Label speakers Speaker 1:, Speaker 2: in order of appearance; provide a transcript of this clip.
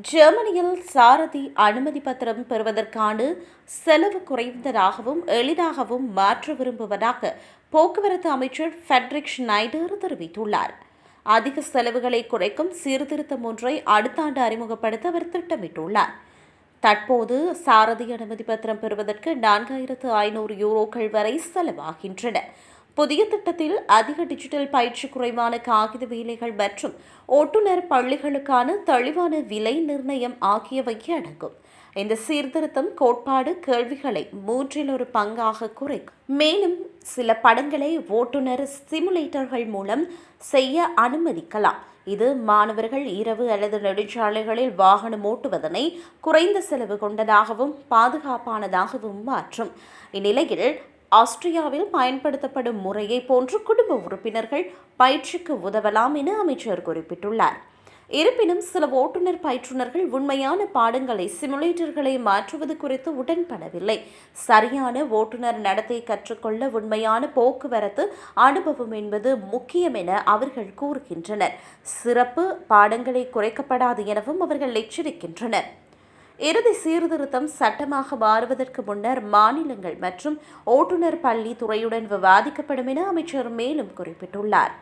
Speaker 1: ஜெர்மனியில் சாரதி அனுமதி பத்திரம் பெறுவதற்கான செலவு குறைந்ததாகவும் எளிதாகவும் மாற்ற விரும்புவதாக போக்குவரத்து அமைச்சர் ஃபெட்ரிக் ஷ்னைடர் தெரிவித்துள்ளார். அதிக செலவுகளை குறைக்கும் சீர்திருத்தம் ஒன்றை அடுத்த ஆண்டு அறிமுகப்படுத்த அவர் திட்டமிட்டுள்ளார். தற்போது சாரதி அனுமதி பத்திரம் பெறுவதற்கு நான்காயிரத்து ஐநூறு யூரோக்கள் வரை செலவாகின்றன. புதிய திட்டத்தில் அதிக டிஜிட்டல் பயிற்சி குறைவான காகித வேலைகள் மற்றும் ஓட்டுநர் பள்ளிகளுக்கான தெளிவான விலை நிர்ணயம் ஆகியவை அடங்கும். இந்த சீர்திருத்தம் கோட்பாடு கேள்விகளை மூன்றில் ஒரு பங்காக குறைக்கும். மேலும் சில படங்களை ஓட்டுநர் சிமுலேட்டர்கள் மூலம் செய்ய அனுமதிக்கலாம். இது மாணவர்கள் இரவு அல்லது நெடுஞ்சாலைகளில் வாகனம் ஓட்டுவதனை குறைந்த செலவு கொண்டதாகவும் பாதுகாப்பானதாகவும் மாற்றும். இந்நிலையில் ஆஸ்திரியாவில் பயன்படுத்தப்படும் முறையை போன்று குடும்ப உறுப்பினர்கள் பயிற்சிக்கு உதவலாம் என அமைச்சர் குறிப்பிட்டுள்ளார். இருப்பினும் சில ஓட்டுநர் பயிற்றுநர்கள் உண்மையான பாடங்களை சிமுலேட்டர்களை மாற்றுவது குறித்து உடன்படவில்லை. சரியான ஓட்டுநர் நடத்தை கற்றுக்கொள்ள உண்மையான போக்குவரத்து அனுபவம் என்பது முக்கியம் என அவர்கள் கூறுகின்றனர். சிறப்பு பாடங்களை குறைக்கப்படாது எனவும் அவர்கள் எச்சரிக்கின்றனர். இறுதி சீர்திருத்தம் சட்டமாக மாறுவதற்கு முன்னர் மாநிலங்கள் மற்றும் ஓட்டுநர் பள்ளி துறையுடன் விவாதிக்கப்படும் என அமைச்சர் மேலும் குறிப்பிட்டுள்ளார்.